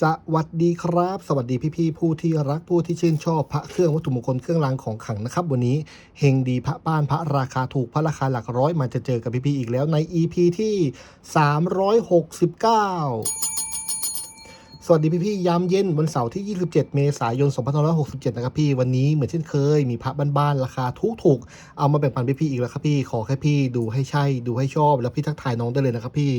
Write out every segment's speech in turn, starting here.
สวัสดีครับ สวัสดีพี่ๆผู้ที่รักผู้ที่ชื่นชอบพระเครื่องวัตถุมงคลเครื่องรางของขลังนะครับ วันนี้เฮงดีพระบ้านพระราคาถูกพระราคาหลักร้อยมาจะเจอกับพี่ๆอีกแล้วใน EP ที่ 369สวัสดีพี่ๆยามเย็นวันเสาร์ที่ 27 เมษายน 2567 นะครับพี่ วันนี้เหมือนเช่นเคย มีพระบ้านๆราคาถูกๆ เอามาแบ่งปันพี่ๆอีกแล้วครับพี่ ขอแค่พี่ดูให้ใช่ดูให้ชอบ แล้วพี่ทักทายน้องได้เลยนะครับพี่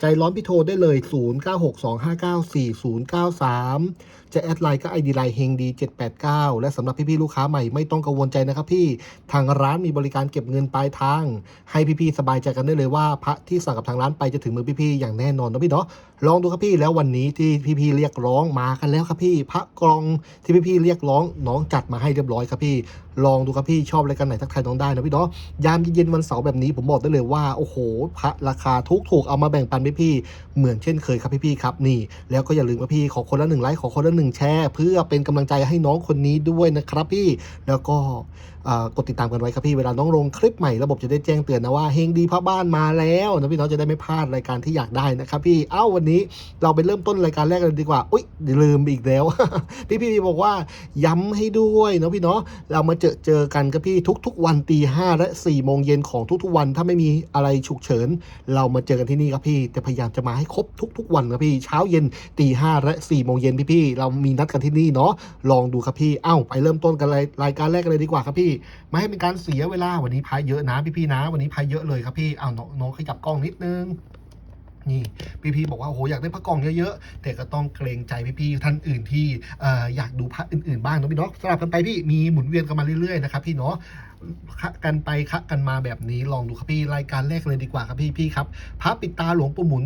ใจร้อนพี่โทรได้เลย 0962594093 จะแอดไลน์ก็ ID ไลน์เฮงดี 789 และสำหรับพี่ๆลูกค้าใหม่ไม่ต้องกังวลใจนะครับพี่ ทางร้านมีบริการเก็บเงินปลายทาง ให้พี่ๆสบายใจกันได้เลยว่าพระที่สั่งกับทางร้านไปจะถึงมือพี่ๆอย่างแน่นอนนะพี่เนาะ ลองดูครับพี่แล้ววันนี้ที่พี่ๆเรียกร้องมากันแล้วครับพี่ พระกรองที่พี่ๆเรียกร้องน้องจัดมาให้เรียบร้อยครับพี่ ลองดูครับพี่ชอบอะไรกันไหนทักทายน้องได้นะพี่เนาะ ยามเย็นๆวันเสาร์แบบนี้ผมบอกได้เลยว่าโอ้โห พระราคาทุกถูกเอามาแบ่งปันพี่ๆเหมือนเช่นเคยครับพี่ๆครับนี่ แล้วก็อย่าลืมครับพี่ขอคนละหนึ่งไลค์ขอคนละหนึ่งแชร์เพื่อเป็นกำลังใจให้น้องคนนี้ด้วยนะครับพี่แล้วก็กดติดตามกันไว้ครับพี่เวลาน้องลงคลิปใหม่ระบบจะได้แจ้งเตือนนะว่าเฮงดีพระบ้านมาแล้วนะพี่น้องจะได้ไม่พลาดรายการที่อยากได้นะครับพี่เอ้าวันนี้เราไปเริ่มต้นรายการแรกกันดีกว่าอุ้ยลืมอีกแล้ว พี่พี่บอกว่าย้ำให้ด้วยเนาะพี่เนาะเรามาเจอเจอกันครับพี่ทุก ๆ วันตีห้าและ4ี่โมงเย็นของทุกๆวันถ้าไม่มีอะไรฉุกเฉิน เรามาเจอกันที่นี่ครับพี่จะพยายามจะมาให้ครบทุก ๆ วันครับพี่เช้าเย็นตีห้าและสี่โมงเย็นพี่พี่ๆเรามีนัดกันที่นี่เนาะลองดูครับพี่เอ้าไปเริ่มต้นกันรายรายการแรกกันเลยดีกว่าครับพี่ไม่ให้เป็นการเสียเวลาวันนี้พายเยอะนะพี่พี่ๆนะ วันนี้พายเยอะเลยครับพี่เอ้าน้องขยับกล้องนิดนึง นี่พี่พีบอกว่าโอ้โหอยากได้พระกล่องเยอะๆแต่ก็ต้องเกรงใจพี่ๆท่านอื่นที่อยากดูพระอื่นๆบ้างนะพี่เนาะสลับกันไปพี่มีหมุนเวียนกันมาเรื่อยๆนะครับพี่เนาะคะกันไปคะกันมาแบบนี้ลองดูครับพี่รายการแรกเลยดีกว่าครับพี่พี่ครับพระปิดตาหลวงปู่หมุน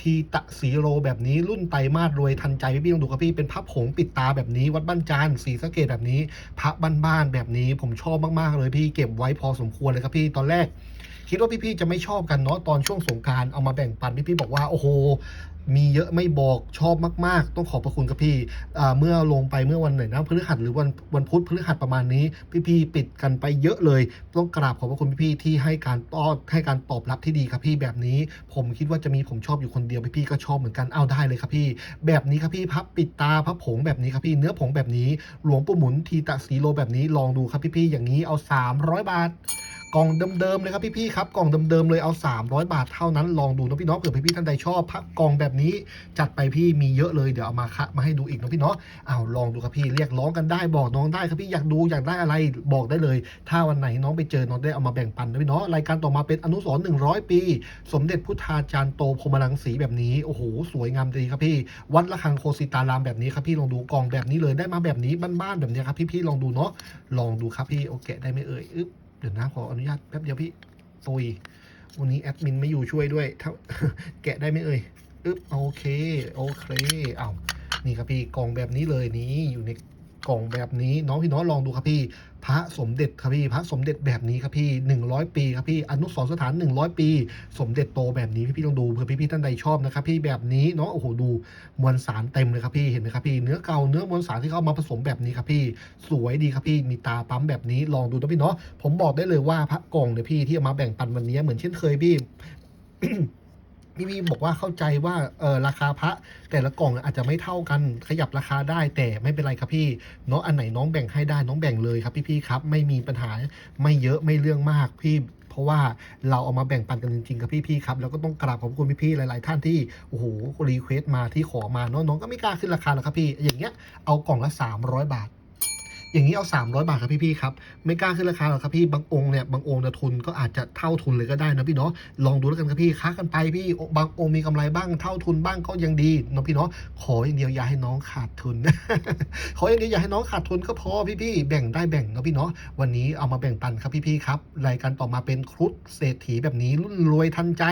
ทีตะสีโรแบบนี้รุ่นไตมาสรวยทันใจพี่พี่ต้องดูครับพี่เป็นพระผงปิดตาแบบนี้ วัดบ้านจานสีสะเกดแบบนี้ พระบ้านๆแบบนี้ผมชอบมากๆเลยพี่เก็บไว้พอสมควรเลยครับพี่ตอนแรก คิดว่าพี่ๆจะไม่ชอบกันเนาะตอนช่วงสงการเอามาแบ่งปันพี่ๆบอกว่าโอ้โหมีเยอะไม่บอกชอบมาก ๆ ต้องขอบพระคุณครับพี่เมื่อลงไปเมื่อวันไหนนะพฤหัสหรือวันวันพุธพฤหัสประมาณนี้ พี่ๆปิดกันไปเยอะเลย ต้องกราบขอบพระคุณพี่ๆที่ให้การต้อนให้การตอบรับที่ดีครับพี่แบบนี้ ผมคิดว่าจะมีผมชอบอยู่คนเดียวพี่ๆก็ชอบเหมือนกันเอาได้เลยครับพี่ แบบนี้ครับพี่พับปิดตาพับผงแบบนี้ครับพี่เนื้อผงแบบนี้ หลวงปู่หมุนทีตะสีโลแบบนี้ลองดูครับพี่ๆอย่างนี้เอา 300 บาท กล่องเดิมๆเลยครับพี่ๆครับกล่องเดิมๆเลยเอา 300 บาทเท่านั้นลองดูนะพี่เน้องเผื่อพี่ๆท่านใดชอบพักกล่องแบบนี้จัดไปพี่มีเยอะเลยเดี๋ยวเอามาคะมาให้ดูอีกนะพี่เนาะอ้าวลองดูครับพี่เรียกร้องกันได้บอกน้องได้ครับพี่อยากดูอยากได้อะไรบอกได้เลย ถ้าวันไหนน้องไปเจอน้องได้เอามาแบ่งปันนะพี่เนาะรายการต่อมาเป็นอนุสรณ์100 ปี สมเด็จพุทธาจารย์โตพรมรังสีแบบนี้โอ้โหสวยงามดีครับพี่ วัดระฆังโคสิตารามแบบนี้ครับพี่ลองดูกล่องแบบนี้เลยได้มาแบบนี้บ้านๆแบบนี้ครับพี่ๆลองดูเนาะลองดูครับพี่โอเคได้ไหมเอ่ยอึ๊บ เดี๋ยวนะขออนุญาตแป๊บเดียวพี่ตุยวันนี้แอดมินไม่อยู่ช่วยด้วยถ้าแกะได้ไหมเอ่ยอึ๊บโอเค โอเค เอ้านี่ครับพี่กล่องแบบนี้เลยนี้อยู่ใน กล่องแบบนี้น้องพี่น้องลองดูครับพี่ พระสมเด็จครับพี่พระสมเด็จแบบนี้ครับพี่หนึ่งร้อยปีครับพี่อนุสรสถานหนึ่งร้อยปี สมเด็จโตแบบนี้พี่พี่ต้องดูเผื่อพี่พี่ท่านใดชอบนะครับพี่แบบนี้เนาะโอ้โหดูมวลสารเต็มเลยครับพี่เห็นไหมครับพี่เนื้อเก่าเนื้อมวลสารที่เขาเอามาผสมแบบนี้ครับพี่สวยดีครับพี่มีตาปั๊มแบบนี้ลองดูนะพี่เนาะผมบอกได้เลยว่าพระกล่องเนี่ยพี่ที่เอามาแบ่งปันวันนี้เหมือนเช่นเคยพี่ พี่พี่บอกว่าเข้าใจว่าเออราคาพระแต่ละกล่องอาจจะไม่เท่ากันขยับราคาได้แต่ไม่เป็นไรครับพี่เนาะอันไหนน้องแบ่งให้ได้น้องแบ่งเลยครับพี่พี่ครับไม่มีปัญหาไม่เยอะไม่เรื่องมากพี่เพราะว่าเราเอามาแบ่งปันกันจริงๆครับพี่ๆครับแล้วก็ต้องกราบขอบคุณพี่ๆหลายๆ ท่านที่โอ้โหรีเควสตมาที่ขอมาเนาะน้องก็ไม่กล้าขึ้นราคาหรอกครับพี่ อย่างเงี้ยเอากล่องละ 300 บาท อย่างนี้เอา 300 บาทครับพี่ๆครับ ไม่กล้าขึ้นราคาหรอกครับพี่ บางองค์เนี่ย บางองค์เนี่ยทุนก็อาจจะเท่าทุนเลยก็ได้นะพี่เนาะ ลองดูแล้วกันครับพี่ค้ากันไปพี่ บางองค์มีกำไรบ้าง เท่าทุนบ้างก็ยังดีเนาะพี่เนาะ ขออย่างเดียวอย่าให้น้องขาดทุน ขออย่างเดียวอย่าให้น้องขาดทุนก็พอพี่ๆแบ่งได้แบ่งเนาะพี่เนาะ วันนี้เอามาแบ่งปันครับพี่ๆครับ รายการต่อมาเป็นครุฑเศรษฐีแบบนี้รุ่นรวยทันใจ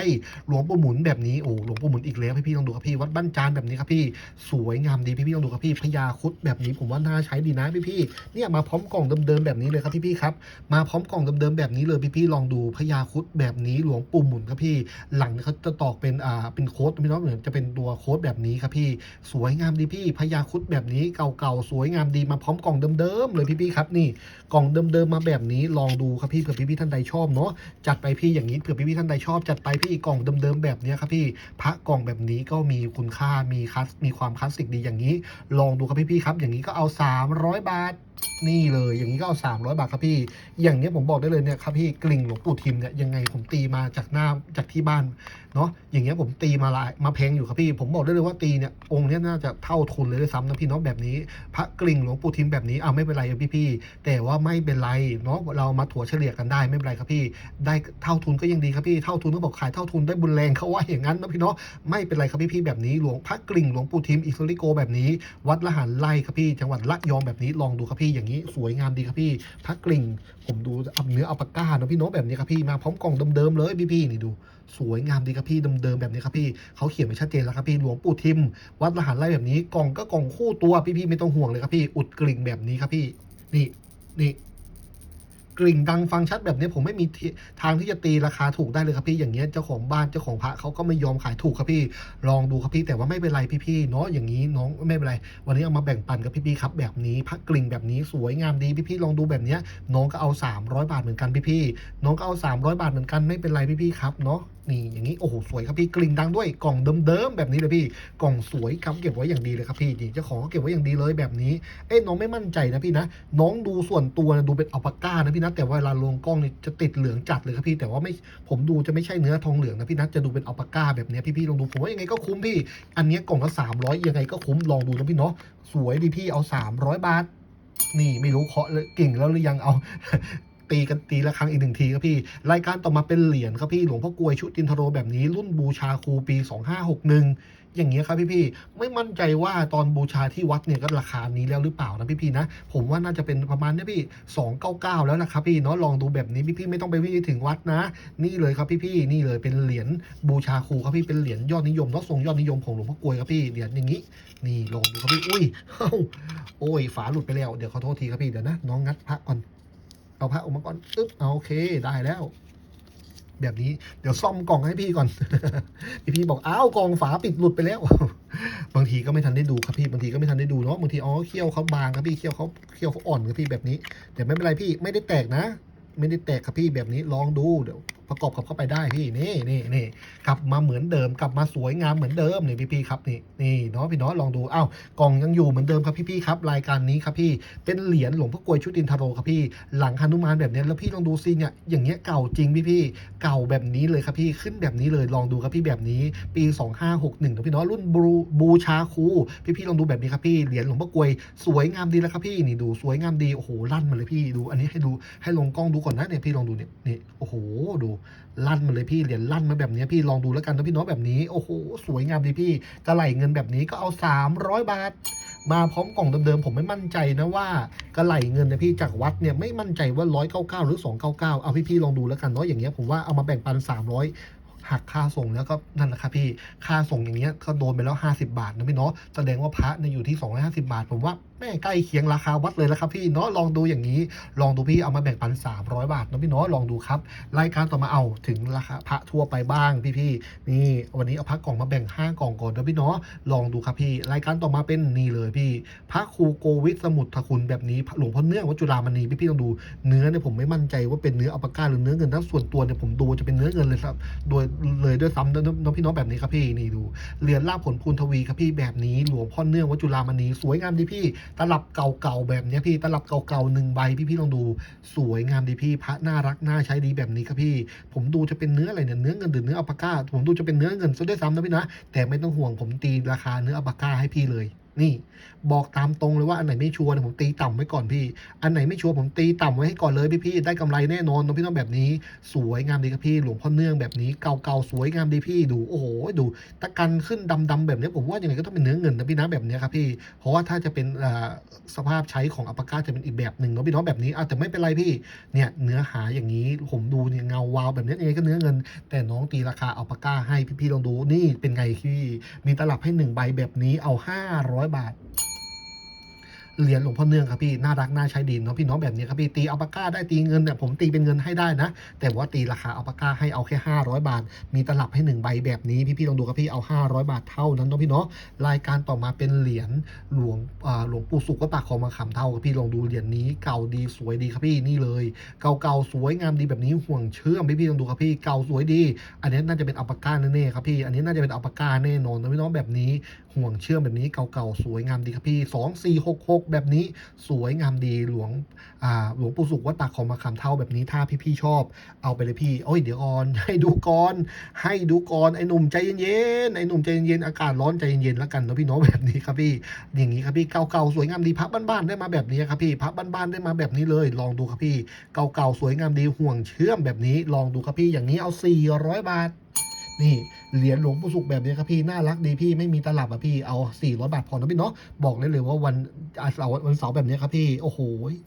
หลวงปู่หมุนแบบนี้ โอ้ หลวงปู่หมุนอีกแล้วพี่ๆลองดูครับพี่ วัดบ้านจานแบบนี้ครับพี่ สวยงามดีพี่ๆลองดูครับพี่พญาครุฑแบบนี้ผมว่าน่าใช้ดีนะพี่ๆเนี่ยมาพร้อมกล่องเดิมๆแบบนี้เลยครับพี่ๆครับ มาพร้อมกล่องเดิมๆแบบนี้เลยพี่ๆลองดูพญาคุดแบบนี้หลวงปู่หมุนครับพี่ หลังเขาจะตอกเป็นอ่าเป็นโค้ดพี่น้องเหมือนจะเป็นตัวโค้ดแบบนี้ครับพี่ สวยงามดีพี่พญาคุดแบบนี้เก่าๆสวยงามดีมาพร้อมกล่องเดิมๆเลยพี่ๆครับนี่กล่องเดิมๆมาแบบนี้ลองดูครับพี่เผื่อพี่ๆท่านใดชอบเนาะจัดไปพี่อย่างนี้เผื่อพี่ๆท่านใดชอบจัดไปพี่กล่องเดิมๆแบบนี้ครับพี่พระกล่องแบบนี้ก็มีคุณค่ามีคลาสมีความคลาสสิกดีอย่างนี้ ลองดูครับพี่ๆครับ อย่างนี้ก็เอา 300 บาท นี่เลยอย่างนี้ก็เอา 300 บาทครับพี่ อย่างนี้ผมบอกได้เลยเนี่ยครับพี่กลิ่งหลวงปู่ทิมเนี่ยยังไงผมตีมาจากหน้าจากที่บ้านเนาะอย่างเงี้ยผมตีมาหลายมาแพงอยู่ครับพี่ผมบอกได้เลยว่าตีเนี่ยองค์เนี้ยน่าจะเท่าทุนเลยด้วยซ้ำนะพี่เนาะแบบนี้ พระกลิ่งหลวงปู่ทิมแบบนี้เอาไม่เป็นไรพี่พี่แต่ว่าไม่เป็นไรเนาะเรามาถั่วเฉลี่ยกันได้ไม่เป็นไรครับพี่ ได้เท่าทุนก็ยังดีครับพี่เท่าทุนก็บอกขายเท่าทุนได้บุญแรงเขาว่าอย่างนั้นนะพี่เนาะไม่เป็นไรครับพี่พี่แบบนี้หลวงพระกลิ่งหลวงปู่ทิมอิสริโกแบบนี้ วัดละหันไล่ครับพี่ จังหวัดระยองแบบนี้ลองดูครับพี่อย่างนี้สวยงามดีครับพี่พระกลิ่งผมดูเอาเนื้อเอาปากกาเนอะพี่เนาะแบบนี้ครับพี่มาพร้อมกล่องเดิมๆเลยพี่พี่ๆนี่ดู สวยงามดีครับพี่เดิมๆแบบนี้ครับพี่เขาเขียนไว้ชัดเจนแล้วครับพี่หลวงปู่ทิม วัดละหันไล่แบบนี้กล่องก็กล่องคู่ตัวพี่พี่ๆไม่ต้องห่วงเลยครับพี่อุดกลิ่งแบบนี้ครับพี่ นี่นี่กลิ่งดังฟังชัดแบบนี้ผมไม่มีที่ทางที่จะตีราคาถูกได้เลยครับพี่อย่างเงี้ยเจ้าของบ้านเจ้าของพระเขาก็ไม่ยอมขายถูกครับพี่ ลองดูครับพี่แต่ว่าไม่เป็นไรพี่ๆเนาะอย่างนี้น้องไม่เป็นไร วันนี้เอามาแบ่งปันกับพี่ๆครับ แบบนี้พระกลิ่งแบบนี้สวยงามดีพี่ๆลองดูแบบเนี้ยน้องก็เอา 300 บาทเหมือนกันพี่ๆน้องก็เอา 300 บาทเหมือนกันไม่เป็นไรพี่ๆครับเนาะ นี่อย่างนี้โอ้โหสวยครับพี่กลิ่งดังด้วยกล่องเดิมๆแบบนี้เลยพี่กล่องสวยครับเก็บไว้อย่างดีเลยครับพี่นี่เจ้าของก็เก็บไว้อย่างดีเลยแบบนี้เอ้น้องไม่มั่นใจนะพี่นะ น้องดูส่วนตัวนะดูเป็นอัลปาก้านะพี่นะแต่เวลาลงกล้องนี่จะติดเหลืองจัดเลยครับพี่แต่ว่าไม่ผมดูจะไม่ใช่เนื้อทองเหลืองนะพี่นะจะดูเป็นอัลปาก้าแบบนี้พี่ๆลองดูผมว่ายังไงก็คุ้มพี่ อันนี้กล่องละสามร้อยยังไงก็คุ้มลองดูนะพี่เนาะสวยดีพี่เอาสามร้อยบาทนี่ไม่รู้เคาะเลยเก่งแล้วหรือยังเอา ตีกันตีละครั้งอีกหนึ่งทีครับพี่ รายการต่อมาเป็นเหรียญครับพี่หลวงพ่อกลวยชุดจินทโรแบบนี้ รุ่นบูชาครูปี 2561 อย่างเงี้ยครับพี่พี่ไม่มั่นใจว่าตอนบูชาที่วัดเนี่ยก็ราคานี้แล้วหรือเปล่านะพี่พี่นะ ผมว่าน่าจะเป็นประมาณเนี้ยพี่ 299 แล้วนะครับพี่เนาะลองดูแบบนี้พี่พี่ไม่ต้องไปวิ่งถึงวัดนะ นี่เลยครับพี่พี่นี่เลยเป็นเหรียญบูชาครูครับพี่เป็นเหรียญยอดนิยมเนาะทรงยอดนิยมของหลวงพ่อกลวยครับพี่เหรียญอย่างนี้นี่ลองดูครับพี่อุ้ยโอ้ยฝาหลุดไปแล้วเดี๋ยวขอโทษทีครับพี่เดี๋ยวนะน้องงัดพระก่อน เอาพระออกมาก่อนอึ๊บเอาโอเคได้แล้ว แบบนี้เดี๋ยวซ่อมกล่องให้พี่ก่อน พี่พี่บอกอ้าวกล่องฝาปิดหลุดไปแล้ว บางทีก็ไม่ทันได้ดูครับพี่บางทีก็ไม่ทันได้ดูเนาะบางทีอ๋อเคี้ยวเขาบางครับพี่เคี้ยวเขาเคี้ยวเขาอ่อนครับพี่แบบนี้แต่ไม่เป็นไรพี่ไม่ได้แตกนะ ไม่ได้แตกครับพี่แบบนี้ลองดูเดี๋ยว ประกอบกับเข้าไปได้พี่นี่นี่นี่กลับมาเหมือนเดิมกลับมาสวยงามเหมือนเดิมนี่พี่พี่ครับนี่นี่เนาะพี่เนาะลองดูอ้าวกล่องยังอยู่เหมือนเดิมครับพี่พี่ครับรายการนี้ครับพี่เป็นเหรียญหลวงพ่อกลวยชุตินทโรครับพี่หลังฮนุมานแบบนี้แล้วพี่ลองดูซิเนี่ยอย่างเงี้ยเก่าจริงพี่พี่เก่าแบบนี้เลยครับพี่ขึ้นแบบนี้เลยลองดูครับพี่แบบนี้ ปี 2561นะพี่เนาะรุ่นบูบูชาคูพี่พี่ลองดูแบบนี้ครับพี่เหรียญหลวงพ่อกลวยสวยงามดีแล้วครับพี่นี่ดูสวยงามดีโอ้โหลั่นมาเลยพี่ดู อันนี้ให้ดูให้ลงกล้องดูก่อนนะเนี่ยพี่ลองดูเนี่ยนี่โอ้โหดูลั่นมาเลยพี่เหรียญลั่นมาแบบนี้พี่ลองดูแล้วกันนะพี่เนาะแบบนี้โอ้โหสวยงามดีพี่กระไหลเงินแบบนี้ก็เอา 300 บาท มาพร้อมกล่องเดิมๆผมไม่มั่นใจนะว่ากระไหลเงินเนี่ยพี่จากวัดเนี่ยไม่มั่นใจว่า199หรือ299เอาพี่ๆลองดูแล้วกันเนาะอย่างเงี้ยผมว่าเอามาแบ่งปัน 300หักค่าส่งแล้วก็นั่นแหละครับพี่ค่าส่งอย่างเงี้ยก็โดนไปแล้ว 50 บาทนะพี่เนาะแสดงว่าพระเนี่ยอยู่ที่ 250 บาท ผมว่า แม่ใกล้เคียงราคาวัดเลยแล้วครับพี่เนาะลองดูอย่างนี้ ลองดูพี่เอามาแบ่งปัน 300 บาทนะพี่เนาะลองดูครับรายการต่อมาเอาถึงราคาพระทั่วไปบ้างพี่ๆนี่วันนี้เอาพระกล่องมาแบ่ง5กล่องก่อนนะพี่เนาะลองดูครับพี่ รายการต่อมาเป็นนี่เลยพี่ พระครูโกวิทสมุทรคุณแบบนี้หลวงพ่อเนื่องวัดจุฬามณีพี่ๆต้องดูเนื้อเนี่ยผมไม่มั่นใจว่าเป็นเนื้ออัปกาหรือเนื้อเงินถ้าส่วนตัวเนี่ยผมดูจะเป็นเนื้อเงินเลยครับโดยเลยด้วยซ้ำนะน้องพี่น้องแบบนี้ครับพี่นี่ดูเหรียญลาภผลพูนทวีครับพี่แบบนี้หลวงพ่อเนื่องวัดจุฬามณีสวยงามดีพี่ตลับเก่าๆแบบนี้พี่ตลับเก่าๆหนึ่งใบพี่พี่ลองดูสวยงามดีพี่พระน่ารักน่าใช้ดีแบบนี้ครับพี่ ผมดูจะเป็นเนื้ออะไรเนี่ยเนื้อเงินหรือเนื้ออัปปะก้า ผมดูจะเป็นเนื้อเงินซะด้วยซ้ำนะพี่นะแต่ไม่ต้องห่วงผมตีราคาเนื้ออัปปะก้าให้พี่เลย นี่บอกตามตรงเลยว่าอันไหนไม่ชัวร์เนี่ยผมตีต่ำไว้ก่อนพี่ อันไหนไม่ชัวร์ผมตีต่ำไว้ให้ก่อนเลยพี่พี่ได้กำไรแน่นอนน้องพี่น้องแบบนี้ สวยงามดีครับพี่ หลวงพ่อเนื่องแบบนี้เก่าๆสวยงามดีพี่ดูโอ้โหดูตะกันขึ้นดำๆแบบนี้ผมว่าอยังไงก็ต้องเป็นเนื้อเงินนะพี่นะแบบนี้ครับพี่ เพราะว่าถ้าจะเป็นสภาพใช้ของอัปปะก้าจะเป็นอีกแบบหนึ่งเนาะพี่น้องแบบนี้อะแต่ไม่เป็นไรพี่เนี่ยเนื้อหาอย่างนี้ผมดูเนี่ยเงาวาวแบบนี้ยังไงก็เนื้อเงิน แต่น้องตีราคาอัปกาให้พี่ๆลองดูนี่เป็นไงพี่มีตลับให้หนึ่งใบแบบนี้เอา 500 บาท เหรียญหลวงพ่อเนื่องครับพี่น่ารักน่าใช้ดีเนาะพี่น้องแบบนี้ครับพี่ตีอัลปาก้าได้ตีเงินเนี่ยผมตีเป็นเงินให้ได้นะ แต่ว่าตีราคาอัลปาก้าให้เอาแค่ 500 บาท มีตลับให้หนึ่งใบแบบนี้พี่ๆลองดูครับพี่เอา 500 บาทเท่านั้นเนาะพี่เนาะรายการต่อมาเป็นเหรียญหลวงอ่าหลวงปู่สุขวัดปากคองมาขำเท่าครับพี่ลองดูเหรียญนี้เก่าดีสวยดีครับพี่นี่เลย เก่าๆสวยงามดีแบบนี้ห่วงเชื่อมพี่พี่ๆลองดูครับพี่เก่าสวยดี อันนี้น่าจะเป็นอัลปาก้าแน่ๆครับพี่อันนี้น่าจะเป็นอัลปาก้าแน่นอนนะพี่น้องแบบนี้ ห่วงเชื่อมแบบนี้เก่าๆ สวยงามดีครับพี่สองสี่หกหกแบบนี้สวยงามดีหลวงอ่าหลวงปู่สุขวัดปากคองมาขำเท่าแบบนี้ถ้าพี่ๆชอบ เอาไปเลยพี่โอ้ยเดี๋ยวก่อนให้ดูก่อนให้ดูก่อนไอ้หนุ่มใจเย็นๆไอ้หนุ่มใจเย็นๆอากาศร้อนใจเย็นๆแล้วกันนะพี่น้องแบบนี้ครับพี่อย่างนี้ครับพี่เก่าๆสวยงามดีพับบ้านๆได้มาแบบนี้ครับพี่พับบ้านๆได้มาแบบนี้เลย ลองดูครับพี่เก่าๆสวยงามดีห่วงเชื่อมแบบนี้ลองดูครับพี่อย่างนี้เอา 400 บาท นี่เหรียญหลวงปู่สุขแบบนี้ครับพี่น่ารักดีพี่ไม่มีตลับอะพี่เอา400บาทพอนะพี่เนาะบอกเลยเลยว่าวันเสาร์วันเสาร์แบบนี้ครับพี่โอ้โห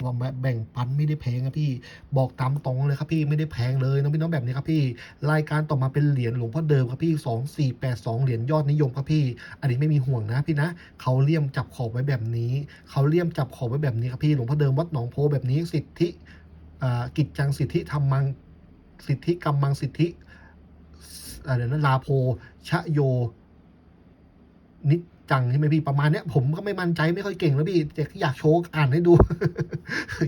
วันแบ่งปันไม่ได้แพงครับพี่ บอกตามตรงเลยครับพี่ไม่ได้แพงเลยนะพี่น้องแบบนี้ครับพี่ รายการต่อมาเป็นเหรียญหลวงพ่อเดิมครับพี่2482เหรียญยอดนิยมครับพี่ อันนี้ไม่มีห่วงนะพี่นะเขาเลี่ยมจับขอบไว้แบบนี้เขาเลี่ยมจับขอบไว้แบบนี้ครับพี่หลวงพ่อเดิมวัดหนองโพแบบนี้สิทธิอ่ากิจจังสิทธิธรรมังสิทธิกรรมังสิทธิ อะไรนะลาโพชะโย นิ จังใช่ไหมพี่ประมาณเนี้ยผมก็ไม่มั่นใจไม่ค่อยเก่งแล้วพี่แต่อยากโชว์อ่านให้ดู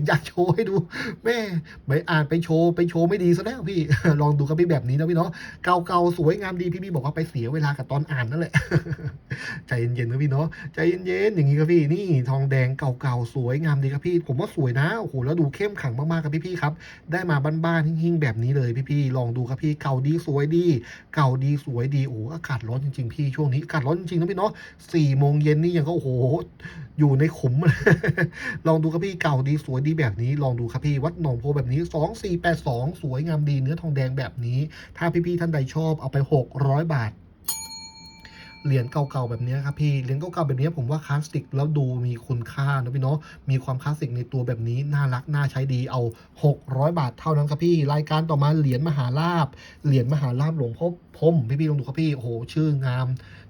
อยากโชว์ให้ดูแม่ไปอ่านไปโชว์ไปโชว์ไม่ดีซะแล้วพี่ ลองดูครับพี่แบบนี้นะพี่เนาะเก่าๆสวยงามดีพี่พี่บอกว่าไปเสียเวลากับตอนอ่านนั่นแหละใจเย็นๆนะพี่เนาะใจเย็นๆอย่างนี้ครับพี่นี่ทองแดงเก่าๆสวยงามดีครับพี่ ผมว่าสวยนะโอ้โหแล้วดูเข้มขังมากๆครับพี่พี่ๆครับ ได้มาบ้านๆหิ้งๆแบบนี้เลยพี่พี่ๆลองดูครับพี่เก่าดีสวยดี เก่าดีสวยดีโอ้อากาศร้อนจริงๆพี่ช่วงนี้อากาศร้อนจริงๆนะพี่เนาะสี่โมงเย็นนี่ยังก็โอ้โห อยู่ในขุม ลองดูครับพี่เก่าดีสวยดีแบบนี้ ลองดูครับพี่วัดหนองโพแบบนี้2482สวยงามดีเนื้อทองแดงแบบนี้ ถ้าพี่ๆท่านใดชอบเอาไป600บาทเหรียญเก่าๆแบบนี้ครับพี่ เหรียญเก่าๆแบบนี้ผมว่าคลาสสิกแล้วดูมีคุณค่านะพี่เนาะ มีความคลาสสิกในตัวแบบนี้น่ารักน่าใช้ดีเอา 600 บาทเท่านั้นครับพี่ รายการต่อมาเหรียญมหาลาบ เหรียญมหาลาบหลวงพ่อ พรหมพี่ลองดูครับพี่โอ้โหชื่องาม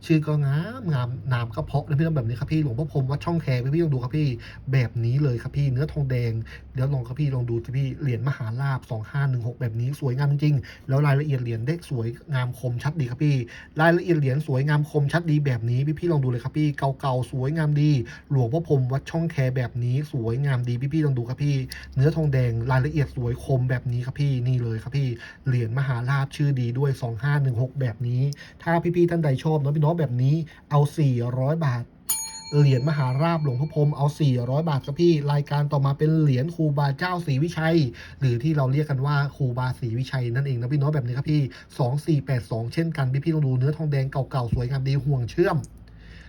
ชื่อก็งามงามนามก็เพาะนะพี่ต้องแบบนี้ครับพี่หลวงพ่อพรมวัดช่องแคพี่พี่ลองดูครับพี่แบบนี้เลยครับพี่เนื้อทองแดงเดี๋ยวลองครับพี่ลองดูสิพี่เหรียญมหาลาบ2516 แบบนี้สวยงามจริงๆแล้วรายละเอียดเหรียญได้สวยงามคมชัดดีครับพี่ รายละเอียดเหรียญสวยงามคมชัดดีแบบนี้พี่พี่ลองดูเลยครับพี่เก่าๆสวยงามดี หลวงพ่อพรมวัดช่องแคแบบนี้สวยงามดีพี่พี่ลองดูครับพี่ เนื้อทองแดงรายละเอียดสวยคมแบบนี้ครับพี่นี่เลยครับพี่เหรียญมหาลาบชื่อดีด้วย 2516แบบนี้ ถ้าพี่ๆท่านใดชอบเนาะพี่น้องแบบนี้เอา 400 บาทเหรียญมหาราบหลวงพ่อพรมเอา 400 บาทครับพี่ รายการต่อมาเป็นเหรียญครูบาเจ้าศรีวิชัย หรือที่เราเรียกกันว่าครูบาศรีวิชัยนั่นเองนะพี่น้องแบบนี้ครับพี่ 2482 เช่นกันพี่ๆลองดูเนื้อทองแดงเก่าๆสวยงามดีห่วงเชื่อม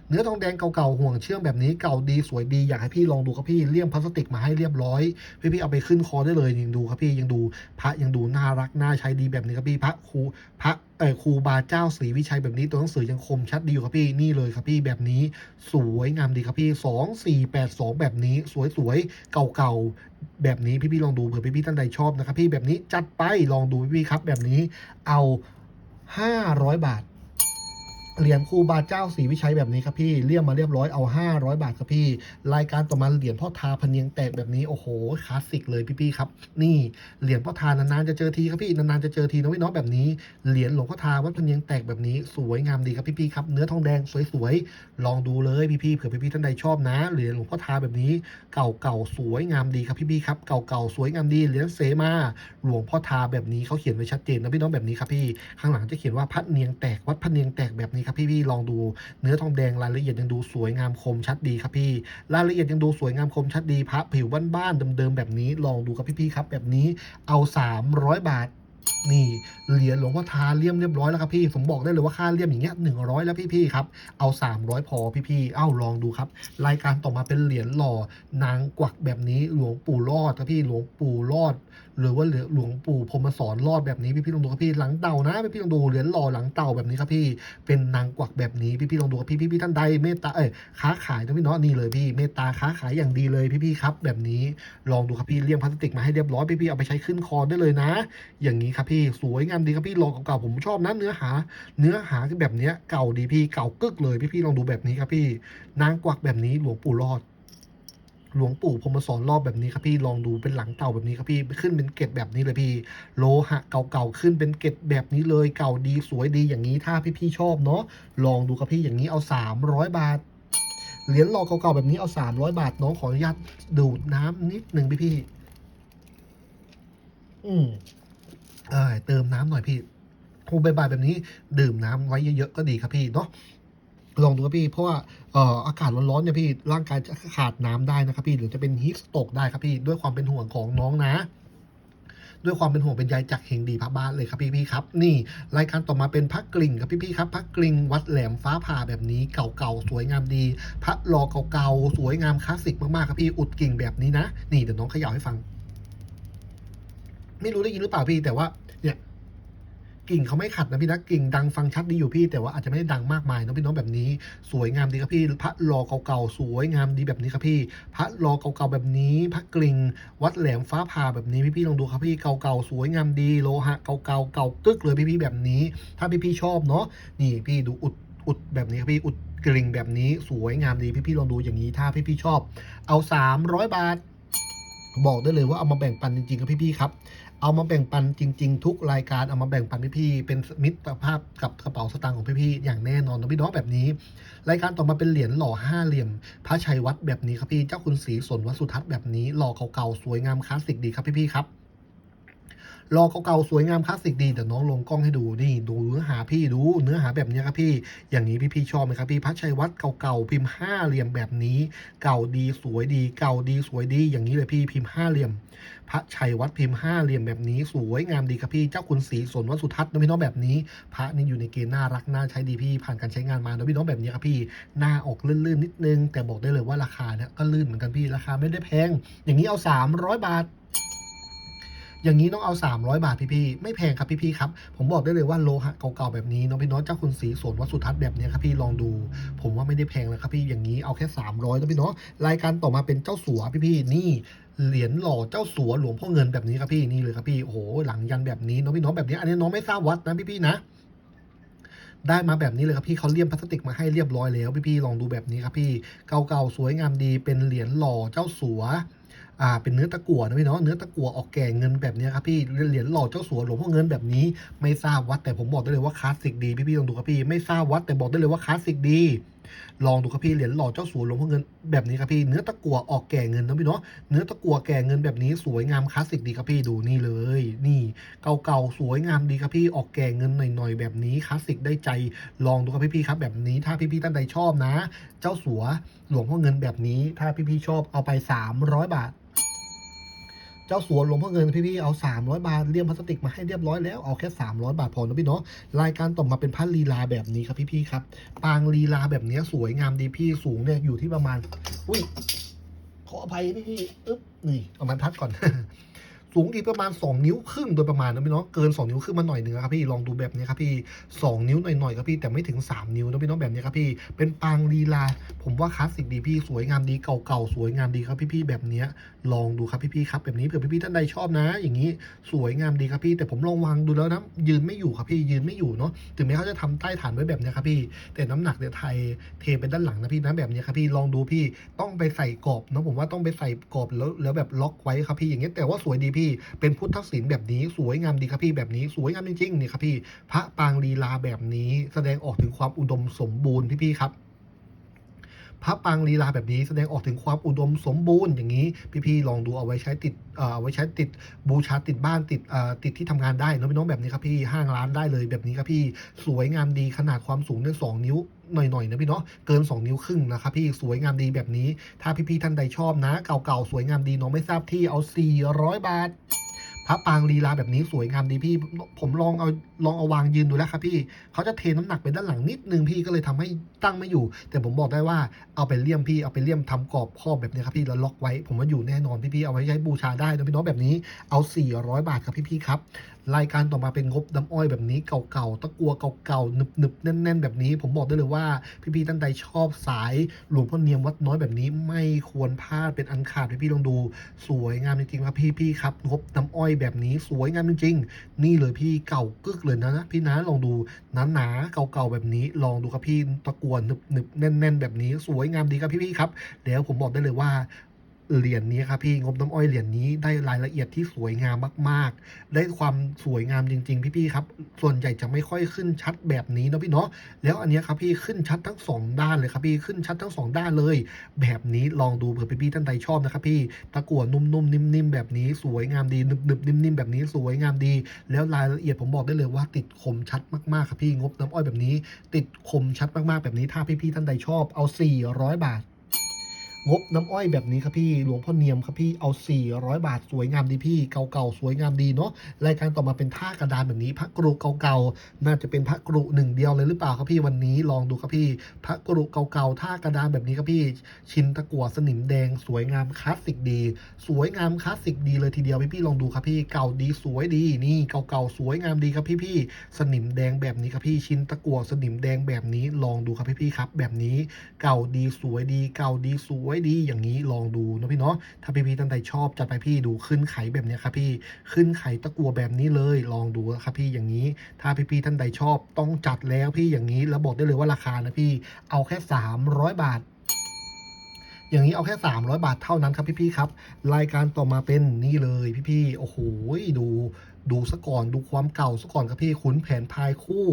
เนื้อทองแดงเก่าๆห่วงเชื่อมแบบนี้เก่าดีสวยดีอยากให้พี่ลองดูครับพี่เลี่ยมพลาสติกมาให้เรียบร้อย พี่พี่ๆเอาไปขึ้นคอได้เลยยังดูครับพี่ยังดูพระยังดูน่ารักน่าใช้ดีแบบนี้ครับพี่พระครูพระเออครูบาเจ้าศรีวิชัยแบบนี้ตัวหนังสือยังคมชัดดีอยู่ครับพี่นี่เลยครับพี่แบบนี้สวยงามดีครับพี่สองสี่แปดสองแบบนี้ สวยๆเก่าๆแบบนี้พี่พี่ๆลองดูเผื่อพี่พี่ๆท่านใดชอบนะครับพี่แบบนี้จัดไปลองดูพี่พี่ๆครับแบบนี้เอาห้าร้อยบาท เหรียญครูบาเจ้าศีวิชัยแบบนี้ครับพี่เรียกมาเรียบร้อยเอา 500 บาทครับพี่ รายการต่อมาเหรียญพ่อทาพเนียงแตกแบบนี้โอ้โหคลาสสิกเลยพี่ๆครับ นี่เหรียญพ่อทานานๆจะเจอทีครับพี่นานๆจะเจอทีนะพี่น้องแบบนี้เหรียญหลวงพ่อทาวัดพเนียงแตกแบบนี้สวยงามดีครับพี่ๆครับเนื้อทองแดงสวยๆลองดูเลยพี่ๆเผื่อพี่ๆท่านใดชอบนะเหรียญหลวงพ่อทาแบบนี้ เก่าๆสวยงามดีครับพี่ๆครับเก่าๆสวยงามดีเหรียญเสมาหลวงพ่อทาแบบนี้เขาเขียนไว้ชัดเจนนะพี่น้องแบบนี้ครับพี่ข้างหลังจะเขียนว่าพัดเนียงแตกวัดพเนียงแตกแบบนี้ครับพี่พี่ลองดูเนื้อทองแดงรายละเอียดยังดูสวยงามคมชัดดีครับพี่ รายละเอียดยังดูสวยงามคมชัดดีพระผิวบ้านๆเดิมๆแบบนี้ลองดูครับพี่พี่ครับ แบบนี้เอา 300 บาท นี่เหรียญหลวงพ่อทาเลี่ยมเรียบร้อยแล้วครับพี่ผมบอกได้เลยว่าค่าเลี่ยมอย่างเงี้ยหนึ่งร้อยแล้วพี่ๆครับเอา 300 พอพี่ๆเอ้าลองดูครับ รายการต่อมาเป็นเหรียญหล่อนางกวักแบบนี้หลวงปู่รอดครับพี่หลวงปู่รอด หรือว่าหลวงปู่พรมสอนรอดแบบนี้พี่ๆลองดูครับพี่หลังเต่านะพี่ๆลองดูเหรียญหล่อหลังเต่าแบบนี้ครับพี่เป็นนางกวักแบบนี้พี่ๆลองดูครับพี่พี่ๆท่านใดเมตตาเอ้ยค้าขายนะพี่เนาะนี่เลยพี่เมตตาค้าขายอย่างดีเลยพี่ๆครับ แบบนี้ลองดูครับพี่เลี่ยมพลาสติกมาให้เรียบร้อยพี่ๆเอาไปใช้ขึ้นคอได้เลยนะ อย่างนี้ครับพี่สวยงามดีครับพี่ลองเก่าๆผมชอบนะเนื้อหา เนื้อหาที่แบบเนี้ยเก่าดีพี่เก่ากึกเลยพี่ๆลองดูแบบนี้ครับพี่นางกวักแบบนี้หลวงปู่รอด หลวงปู่พรมสอนรอบแบบนี้ครับพี่ลองดูเป็นหลังเต่าแบบนี้ครับพี่ขึ้นเป็นเกล็ดแบบนี้เลยพี่ โลหะเก่าๆขึ้นเป็นเกล็ดแบบนี้เลย เก่าดีสวยดีอย่างนี้ถ้าพี่ๆชอบเนาะลองดูครับพี่อย่างนี้เอา 300 บาทเหรียญหล่อเก่าๆแบบนี้เอา 300 บาทน้องขออนุญาตดูดน้ำนิดหนึ่งพี่พี่ๆอืม เออเติมน้ำหน่อยพี่โทรบ่ายๆแบบนี้ดื่มน้ำไว้เยอะๆก็ดีครับพี่เนาะลองดูครับพี่ เพราะว่าเอ่ออากาศร้อนๆเนี่ยพี่ร่างกายจะขาดน้ำได้นะครับพี่หรือจะเป็นฮีสโตกได้ครับพี่ด้วยความเป็นห่วงของน้องนะ ด้วยความเป็นห่วงเป็นใยจากเฮงดีพระบ้านเลยครับพี่พี่ครับ นี่รายการต่อมาเป็นพระกลิ่งครับพี่พี่ครับพระกลิ่งวัดแหลมฟ้าผ่าแบบนี้เก่าๆสวยงามดี พระรอเก่าๆสวยงามคลาสสิกมากๆครับพี่อุดกิ่งแบบนี้นะ นี่เดี๋ยวน้องขย่าให้ฟัง ไม่รู้ได้ยินหรือเปล่าพี่แต่ว่า เนี่ยกิ่งเขาไม่ขัดนะพี่นะกิ่งดังฟังชัดดีอยู่พี่แต่ว่าอาจจะไม่ได้ดังมากมายน้องพี่น้องแบบนี้ สวยงามดีครับพี่พระรอเก่าๆสวยงามดีแบบนี้ครับพี่ พระรอเก่าๆแบบนี้ พระกลิ่งวัดแหลมฟ้าผ่าแบบนี้พี่ๆลองดูครับพี่เก่าๆสวยงามดีโลหะเก่าๆเก่ากึกเลยพี่ๆแบบนี้ ถ้าพี่ๆชอบเนาะนี่พี่ดูอุดอุดแบบนี้ครับพี่อุดกลิ่งแบบนี้สวยงามดีพี่ๆลองดูอย่างนี้ถ้าพี่ๆชอบ เอา 300 บาทบอกได้เลยว่าเอามาแบ่งปันจริงๆครับพี่ๆครับ เอามาแบ่งปันจริง ๆ ทุกรายการเอามาแบ่งปันพี่ๆเป็นมิตรภาพกับกระเป๋าสตางค์ของพี่ๆอย่างแน่นอนนะพี่น้องแบบนี้ รายการต่อมาเป็นเหรียญหล่อห้าเหลี่ยม พระชัยวัดแบบนี้ครับพี่เจ้าคุณศรีสนวัสุทัศน์แบบนี้หล่อเก่าๆสวยงามคลาสสิกดีครับพี่ๆครับ หล่อเก่าๆสวยงามคลาสสิกดีเดี๋ยวน้องลงกล้องให้ดูนี่ดูเนื้อหาพี่ดูเนื้อหาแบบนี้ครับพี่ อย่างนี้พี่ๆชอบไหมครับพี่พระชัยวัดเก่าๆพิมพ์ห้าเหลี่ยมแบบนี้ เก่าดีสวยดี เก่าดีสวยดี อย่างนี้เลยพี่พิมพ์ห้าเหลี่ยมพระชัยวัดพิมพ์ห้าเหลี่ยมแบบนี้ สวยงามดีครับพี่ เจ้าคุณศรีสนวัสุทัศน์นะพี่น้องแบบนี้ พระนี่อยู่ในเกณฑ์น่ารักน่าใช้ดีพี่ ผ่านการใช้งานมานะพี่น้องแบบนี้ครับพี่ หน้าออกลื่นๆนิดนึง แต่บอกได้เลยว่าราคาเนี่ยก็ลื่นเหมือนกันพี่ ราคาไม่ได้แพง อย่างนี้เอา 300 บาท อย่างนี้ต้องเอา 300 บาทพี่ๆไม่แพงครับพี่ๆครับ ผมบอกได้เลยว่าโลหะเก่าๆแบบนี้น้องพี่น้องเจ้าคุณศรีสวนวัดสุทัศน์แบบนี้ครับพี่ลองดู ผมว่าไม่ได้แพงเลยครับพี่อย่างนี้เอาแค่ 300นะพี่เนาะรายการต่อมาเป็นเจ้าสัวพี่ๆนี่เหรียญหล่อเจ้าสัวหลวงพ่อเงินแบบนี้ครับพี่นี่เลยครับพี่โอ้โหหลังยันแบบนี้น้องพี่น้องแบบนี้อันนี้น้องไม่ทราบวัดนะพี่ๆนะได้มาแบบนี้เลยครับพี่เขาเลี่ยมพลาสติกมาให้เรียบร้อยแล้วพี่ๆลองดูแบบนี้ครับพี่เก่าๆสวยงามดีเป็นเหรียญหล่อเจ้าสัว อ่าเป็นเนื้อตะกั่วนะพี่เนาะเนื้อตะกั่วออกแก่เงินแบบนี้ครับพี่เหรียญหล่อเจ้าสัวหลวงพ่อเงินแบบนี้ไม่ทราบวัดแต่ผมบอกได้เลยว่าคลาสสิกดีพี่ๆลองดูครับพี่ไม่ทราบวัดแต่บอกได้เลยว่าคลาสสิกดี ลองดูครับพี่เหรียญหล่อเจ้าสัวหลวงพ่อเงินแบบนี้ครับพี่เนื้อตะกั่วออกแก่เงินนะพี่เนาะเนื้อตะกั่วแก่เงินแบบนี้สวยงามคลาสสิกดีครับพี่ดูนี่เลย นี่เก่าๆสวยงามดีครับพี่ออกแก่เงินหน่อยๆแบบนี้คลาสสิกได้ใจลองดูครับพี่ๆครับ แบบนี้ถ้าพี่ๆท่านใดชอบนะ เจ้าสัวหลวงพ่อเงินแบบนี้ ถ้าพี่ๆชอบเอาไป 300 บาท เจ้าสัวหลวงพ่อเงินพี่ๆเอา 300 บาทเลี่ยมพลาสติกมาให้เรียบร้อยแล้วเอาแค่ 300 บาทพอนะพี่เนาะรายการต่อมาเป็นพันลีลาแบบนี้ครับพี่ๆครับ ปางลีลาแบบนี้สวยงามดีพี่สูงเนี่ยอยู่ที่ประมาณอุ้ยขออภัยพี่พี่อึ๊บนี่เอามาทัดก่อน สูงอีกประมาณ 2 นิ้วครึ่งโดยประมาณนะพี่น้องเกิน 2 นิ้วครึ่งมาหน่อยหนึงครับพี่ลองดูแบบนี้ครับพี่ 2 นิ้วหน่อยๆครับพี่แต่ไม่ถึง 3 นิ้วนะพี่น้องแบบนี้ครับพี่ เป็นปางลีลา ผมว่าคลาสสิกดีพี่สวยงามดีเก่าๆสวยงามดีครับพี่ๆแบบเนี้ย ลองดูครับพี่ๆครับแบบนี้เผื่อพี่ๆท่านใดชอบนะ อย่างนี้สวยงามดีครับพี่ แต่ผมลองวางดูแล้วนะยืนไม่อยู่ครับพี่ยืนไม่อยู่เนาะถึงแม้เขาจะทำใต้ฐานไว้แบบนี้ครับพี่ แต่น้ำหนักเนี่ยไทยเทไปด้านหลังนะพี่นะแบบนี้ครับพี่ลองดูพี่ต้องไปใส่กรอบนะผมว่าต้องไปใส่กรอบแล้วแล้วแบบล็อกไว้ครับพี่อย่างเงี้ยแต่ว่าสวยดีพี่ เป็นพุทธศิลป์แบบนี้สวยงามดีครับพี่แบบนี้สวยงามจริงๆนี่ครับพี่ พระปางลีลาแบบนี้แสดงออกถึงความอุดมสมบูรณ์พี่ๆครับ พระปางลีลาแบบนี้แสดงออกถึงความอุดมสมบูรณ์อย่างนี้ พี่ๆลองดูเอาไว้ใช้ติดเอาไว้ใช้ติดบูชาติดบ้านติดติดที่ทำงานได้นะพี่น้องแบบนี้ครับพี่ห้างร้านได้เลยแบบนี้ครับพี่สวยงามดีขนาดความสูงเนี่ยสองนิ้วหน่อยๆนะพี่เนาะเกิน 2 นิ้วครึ่งนะครับพี่สวยงามดีแบบนี้ ถ้าพี่ๆท่านใดชอบนะ เก่าๆ สวยงามดีน้องไม่ทราบที่เอา 400 บาท พระปางลีลาแบบนี้สวยงามดีพี่ ผมลองเอาลองเอาวางยืนดูแล้วครับพี่เขาจะเทน้ำหนักไปด้านหลังนิดนึงพี่ก็เลยทำให้ตั้งไม่อยู่ แต่ผมบอกได้ว่าเอาไปเลี่ยมพี่เอาไปเลี่ยมทำกรอบครอบแบบนี้ครับพี่แล้วล็อกไว้ ผมว่าอยู่แน่นอนพี่ๆเอาไว้ใช้บูชาได้นะพี่น้องแบบนี้เอา 400 บาทครับพี่ๆครับ รายการต่อมาเป็นงบน้ำอ้อยแบบนี้เก่าๆตะกัวเก่าๆหนึบๆแน่น ๆ แบบนี้ ผมบอกได้เลยว่าพี่ๆท่านใดชอบสายหลวงพ่อเนียมวัดน้อยแบบนี้ไม่ควรพลาดเป็นอันขาดพี่ๆลองดู สวยงามจริงๆครับพี่ๆครับงบน้ำอ้อยแบบนี้สวยงามจริงๆ นี่เลยพี่เก่ากึกเลยนะนะพี่นะลองดูหนาๆเก่าๆแบบนี้ ลองดูครับพี่ตะกัวหนึบๆแน่น ๆ แบบนี้สวยงามดีครับพี่ๆครับแล้วผมบอกได้เลยว่า เหรียญนี้ครับพี่งบน้ำอ้อยเหรียญนี้ได้รายละเอียดที่สวยงามมาก ๆ ได้ความสวยงามจริง ๆ พี่ๆครับ ส่วนใหญ่จะไม่ค่อยขึ้นชัดแบบนี้นะพี่เนาะแล้วอันนี้ครับพี่ขึ้นชัดทั้งสองด้านเลยครับพี่ขึ้นชัดทั้งสองด้านเลย แบบนี้ลองดูเผื่อพี่ๆท่านใดชอบนะครับพี่ตะกั่วนุ่มๆนิ่มๆแบบนี้สวยงามดีหนึบๆนิ่มๆแบบนี้สวยงามดี แล้วรายละเอียดผมบอกได้เลยว่าติดคมชัดมากๆครับพี่งบน้ำอ้อยแบบนี้ ติดคมชัดมากๆแบบนี้ถ้าพี่ๆท่านใดชอบเอา 400 บาท งบน้ำอ้อยแบบนี้ครับพี่หลวงพ่อเนียมครับพี่เอา 400 บาทสวยงามดีพี่เก่าๆสวยงามดีเนาะรายการต่อมาเป็นท่ากระดานแบบนี้พระกรุเก่าๆน่าจะเป็นพระกรุหนึ่งเดียวเลยหรือเปล่าครับพี่วันนี้ลองดูครับพี่ พระกรุเก่าๆท่ากระดานแบบนี้ครับพี่ ชินตะกั่วสนิมแดง สวยงามคลาสสิกดี สวยงามคลาสสิกดีเลยทีเดียวพี่พี่ๆลองดูครับพี่เก่าดีสวยดีนี่เก่าๆสวยงามดีครับพี่พี่ๆสนิมแดงแบบนี้ครับพี่ชินตะกั่วสนิมแดงแบบนี้ลองดูครับพี่พี่ๆครับ แบบนี้เก่าดีสวยดีเก่าดีสวยดีอย่างนี้ลองดูนะพี่เนาะถ้าพี่พี่ๆท่านใดชอบจัดไปพี่ดูขึ้นไขแบบนี้ครับพี่ขึ้นไขตะกัวแบบนี้เลยลองดูครับพี่อย่างนี้ ถ้าพี่พี่ๆท่านใดชอบต้องจัดแล้วพี่อย่างนี้แล้วบอกได้เลยว่าราคานะพี่เอาแค่ 300 บาทอย่างนี้เอาแค่ 300 บาทเท่านั้นครับพี่ๆครับ รายการต่อมาเป็นนี่เลยพี่ๆโอ้โหดู ดูซะก่อนดูความเก่าซะก่อนครับพี่ขุนแผนพายคู่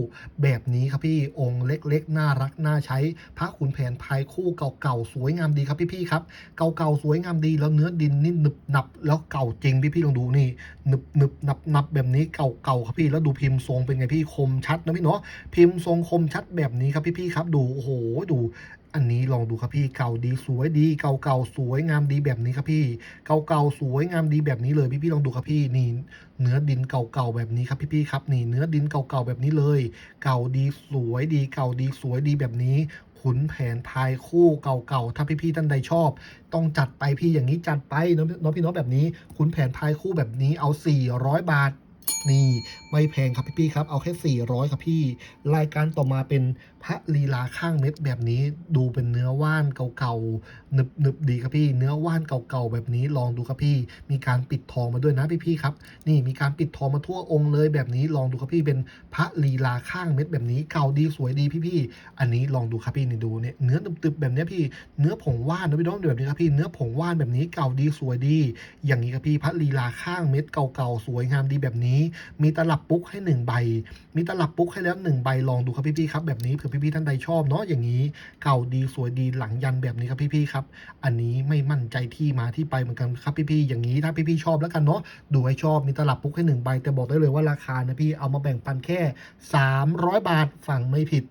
แบบนี้ครับพี่องค์เล็กๆ น่ารักน่าใช้ พระขุนแผนพายคู่เก่าๆสวยงามดีครับพี่ๆครับเก่าๆสวยงามดีแล้วเนื้อดินนี่หนึบหนับแล้วเก่าจริงพี่ๆลองดูนี่หนึบหนึบหนับหนับแบบนี้เก่าๆครับพี่แล้วดูพิมพ์ทรงเป็นไงพี่คมชัดนะพี่เนาะพิมพ์ทรงคมชัดแบบนี้ครับพี่ๆครับ ดูโอ้โหดู อันนี้ลองดูครับพี่เก่าดีสวยดีเก่าๆสวยงามดีแบบนี้ครับพี่เก่าๆสวยงามดีแบบนี้เลยพี่ๆลองดูครับพี่นี่เนื้อดินเก่าๆแบบนี้ครับพี่ๆครับนี่เนื้อดินเก่าๆแบบนี้เลย เก่าดีสวยดีเก่าดีสวยดีแบบนี้ขุนแผนพายคู่เก่าๆ ถ้าพี่ๆท่านใดชอบ ต้องจัดไปพี่อย่างนี้จัดไปนาะเนาะพี่เนาะแบบนี้ขุนแผนพายคู่แบบนี้เอา 400 บาท นี่ไม่แพงครับพี่ปี้ครับ เอาแค่ 400 ครับพี่ รายการต่อมาเป็นพระลีลาข้างเม็ดแบบนี้ดูเป็นเนื้อว่านเก่าๆ หนึบหนึบดีครับพี่ เนื้อว่านเก่าๆแบบนี้ลองดูครับพี่ มีการปิดทองมาด้วยนะพี่ๆครับ นี่มีการปิดทองมาทั่วองค์เลยแบบนี้ลองดูครับพี่เป็นพระลีลาข้างเม็ดแบบนี้เก่าดีสวยดีพี่ๆอันนี้ลองดูครับพี่นี่ดูเนี่ยเนื้อตึบๆแบบนี้พี่ เนื้อผงว่านนะพี่น้องแบบนี้ครับพี่เนื้อผงว่านแบบนี้เก่าดีสวยดี อย่างนี้ครับพี่พระลีลาข้างเม็ดเก่าๆสวยงามดีแบบนี้ มีตลับปุ๊กให้หนึ่งใบ มีตลับปุ๊กให้แล้วหนึ่งใบลองดูครับพี่ๆครับแบบนี้เผื่อพี่ๆท่านใดชอบเนาะอย่างนี้ เก่าดีสวยดีหลังยันแบบนี้ครับพี่ๆครับอันนี้ไม่มั่นใจที่มาที่ไปเหมือนกันครับพี่ๆอย่างนี้ถ้าพี่ๆชอบแล้วกันเนาะดูให้ชอบมีตลับปุ๊กให้หนึ่งใบแต่บอกได้เลยว่าราคานะพี่เอามาแบ่งปันแค่ 300 บาทฟังไม่ผิด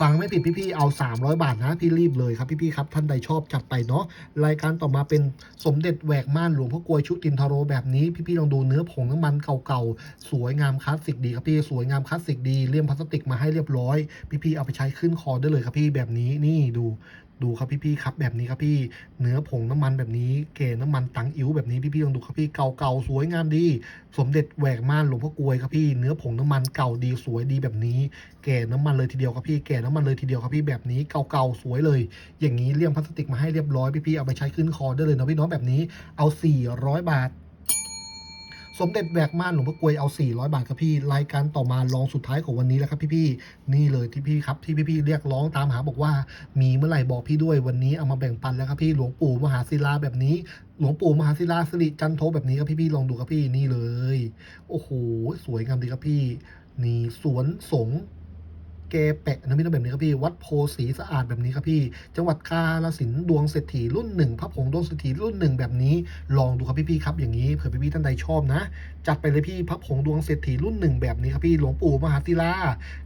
ฟังไม่ผิดพี่ๆเอา 300 บาทนะพี่รีบเลยครับพี่ๆครับท่านใดชอบจัดไปเนาะรายการต่อมาเป็นสมเด็จแหวกม่านหลวงพ่อกลวยชุตินทโรแบบนี้พี่ๆลองดูเนื้อผงน้ำมันเก่าๆสวยงามคลาสสิกดีครับพี่สวยงามคลาสสิกดีเลี่ยมพลาสติกมาให้เรียบร้อย พี่ๆเอาไปใช้ขึ้นคอได้เลยครับพี่แบบนี้นี่ดู ดูครับพี่ๆครับแบบนี้ครับพี่เนื้อผงน้ำมันแบบนี้เกณฑ์น้ำมันตังอิ๋วแบบนี้พี่ๆลองดูครับพี่เก่าๆสวยงามดี สมเด็จแหวกม่านหลวงพ่อกลวยครับพี่เนื้อผงน้ำมันเก่าดีสวยดีแบบนี้แก่น้ำมันเลยทีเดียวครับพี่แก่น้ำมันเลยทีเดียวครับพี่แบบนี้เก่าๆสวยเลย อย่างนี้เลี่ยมพลาสติกมาให้เรียบร้อยพี่ๆเอาไปใช้ขึ้นคอได้เลยนะพี่น้องแบบนี้เอา 400 บาท สมเด็จแหวกม่านหลวงพ่อกวยเอา 400 บาทครับพี่ รายการต่อมารองสุดท้ายของวันนี้แล้วครับพี่ๆนี่เลยที่พี่ครับที่พี่ๆเรียกร้องตามหาบอกว่า มีเมื่อไหร่บอกพี่ด้วยวันนี้เอามาแบ่งปันแล้วครับพี่หลวงปู่มหาศิลาแบบนี้ หลวงปู่มหาศิลาสิริจันโทแบบนี้ครับพี่ๆลองดูครับพี่นี่เลย โอ้โหสวยงามดีครับพี่นี่สวนสง แกแปะนะพี่น้องแบบนี้ครับพี่วัดโพสีสะอาดแบบนี้ครับพี่ จังหวัดกาลสินดวงเศรษฐีรุ่นหนึ่งพระผงดวงเศรษฐีรุ่นหนึ่งแบบนี้ลองดูครับพี่ๆครับอย่างนี้เผื่อพี่ๆท่านใดชอบนะจัดไปเลยพี่พระผงดวงเศรษฐีรุ่นหนึ่งแบบนี้ครับพี่หลวงปู่มหาศิลา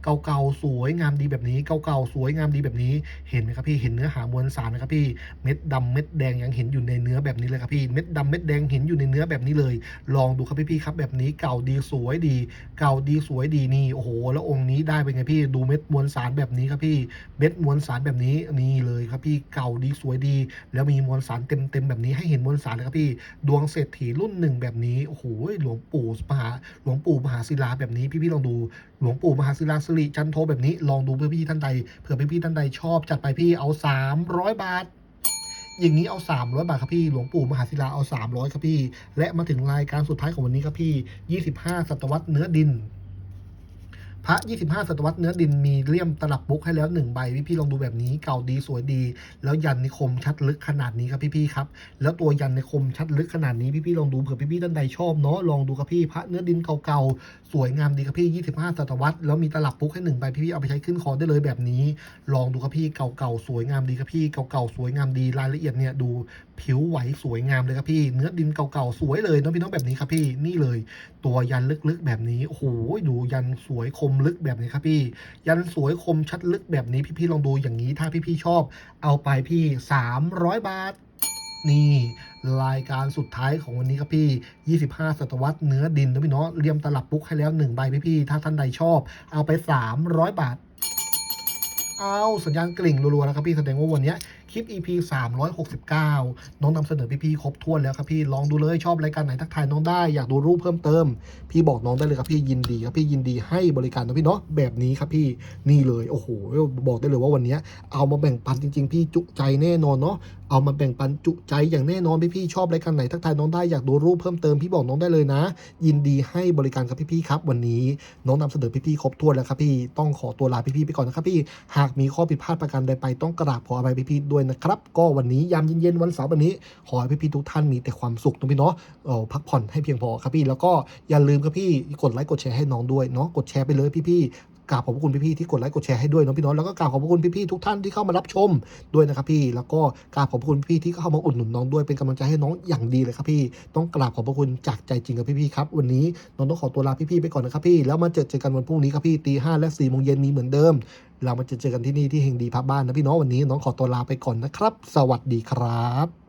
เก่าๆสวยงามดีแบบนี้เก่าๆสวยงามดีแบบนี้เห็นไหมครับพี่เห็นเนื้อหามวลสารไหมครับพี่เม็ดดำเม็ดแดงยังเห็นอยู่ในเนื้อแบบนี้เลยครับพี่เม็ดดำเม็ดแดงเห็นอยู่ในเนื้อแบบนี้เลย ลองดูครับพี่ๆครับแบบนี้เก่าดีสวยดี เก่าดีสวยดีนี่โอ้โหแล้วองค์นี้ได้เป็นไงพี่ดูเม็ดมวลสารแบบนี้ครับพี่เม็ดมวลสารแบบนี้นี่เลยครับพี่เก่าดีสวยดี แล้วมีมวลสารเต็มๆแบบนี้ให้เห็นมวลสารเลยครับพี่ ดวงเศรษฐีรุ่นหนึ่งแบบนี้โอ้โหหลวงปู่มหาหลวงปู่มหาศิลาแบบนี้ พี่ๆลองดูหลวงปู่มหาศิลาสิริจันโทแบบนี้ลองดูเพื่อพี่ๆท่านใดเผื่อพี่ๆท่านใดชอบจัดไปพี่เอา300บาทอย่างนี้เอา 300 บาทครับพี่ หลวงปู่มหาศิลาเอา 300 ครับพี่ และมาถึงรายการสุดท้ายของวันนี้ครับพี่ 25 ศตวรรษเนื้อดิน พระ 25 ศตวรรษเนื้อดินมีเลี่ยมตลับบุ๊กให้แล้วหนึ่งใบพี่ลองดูแบบนี้เก่าดีสวยดี แล้วยันนิคมชัดลึกขนาดนี้ครับพี่ๆครับ แล้วตัวยันในคมชัดลึกขนาดนี้พี่ๆลองดูเผื่อพี่ๆท่านใดชอบเนาะลองดูครับพี่พระเนื้อดินเก่าๆสวยงามดีครับพี่ 25 ศตวรรษแล้วมีตลับปุ๊กให้หนึ่งใบพี่เอาไปใช้ขึ้นคอได้เลยแบบนี้ ลองดูครับพี่เก่าๆสวยงามดีครับพี่เก่าๆสวยงามดีรายละเอียดเนี่ยดูผิวไหวสวยงามเลยครับพี่ เนื้อดินเก่าๆสวยเลยน้องพี่น้องแบบนี้ครับพี่นี่เลย ตัวยันลึกๆแบบนี้โอ้โหดูยันสวยคมลึกแบบนี้ครับพี่ ยันสวยคมชัดลึกแบบนี้พี่ๆลองดูอย่างนี้ถ้าพี่ๆชอบ เอาไปพี่ 300 บาท นี่รายการสุดท้ายของวันนี้ครับพี่ 25 ศตวรรษเนื้อดินนะพี่เนาะเรียมตลับปุ๊กให้แล้ว1ใบพี่ๆถ้าท่านใดชอบ เอาไป 300 บาท เอาสัญญาณกลิ่งรัวๆนะครับพี่แสดงว่าวันนี้ ลิป EP 369 น้องนำเสนอพี่ๆครบถ้วนแล้วครับพี่ลองดูเลยชอบรายการไหนทักทายน้องได้อยากดูรูปเพิ่มเติม พี่บอกน้องได้เลยครับพี่ยินดีครับพี่ยินดีให้บริการนะพี่เนาะแบบนี้ครับพี่นี่เลยโอ้โหบอกได้เลยว่าวันนี้เอามาแบ่งปันจริง ๆ พี่จุใจแน่นอนเนาะเอามาแบ่งปันจุใจอย่างแน่นอนพี่ๆชอบรายการไหนทักทายน้องได้อยากดูรูปเพิ่มเติมพี่บอกน้องได้เลยนะ ยินดีให้บริการครับพี่ๆครับ วันนี้น้องนำเสนอพี่ๆครบถ้วนแล้วครับพี่ต้องขอตัวลาพี่ๆไปก่อนนะครับพี่หากมีข้อผิดพลาดประการใดไปต้องกราบขออภัยพี่ๆด้วยนะครับ ก็วันนี้ยามเย็นๆวันเสาร์แบบนี้ ขอให้พี่ๆทุกท่านมีแต่ความสุขนะพี่เนาะเออพักผ่อนให้เพียงพอครับพี่ แล้วก็อย่าลืมครับพี่กดไลค์กดแชร์ให้น้องด้วยเนาะกดแชร์ไปเลยพี่ๆกราบขอบพระคุณพี่ๆที่กดไลค์กดแชร์ให้ด้วยเนาะพี่เนาะแล้วก็กราบขอบพระคุณพี่ๆทุกท่านที่เข้ามารับชมด้วยนะครับพี่ แล้วก็กราบขอบพระคุณพี่ที่เข้ามาอุดหนุนน้องด้วยเป็นกำลังใจให้น้องอย่างดีเลยครับพี่ ต้องกราบขอบพระคุณจากใจจริงกับพี่ๆครับวันนี้น้องต้องขอตัวลาพี่ๆไปก่อนนะครับพี่แล้วมาเจอเจอกันวันพรุ่งนี้ครับพี่ตีห้าและสี่โมงเย็นมีเหมือนเดิม เรามาเจอกันที่นี่ที่เฮงดีพับบ้านนะพี่น้องวันนี้น้องขอตัวลาไปก่อนนะครับ สวัสดีครับ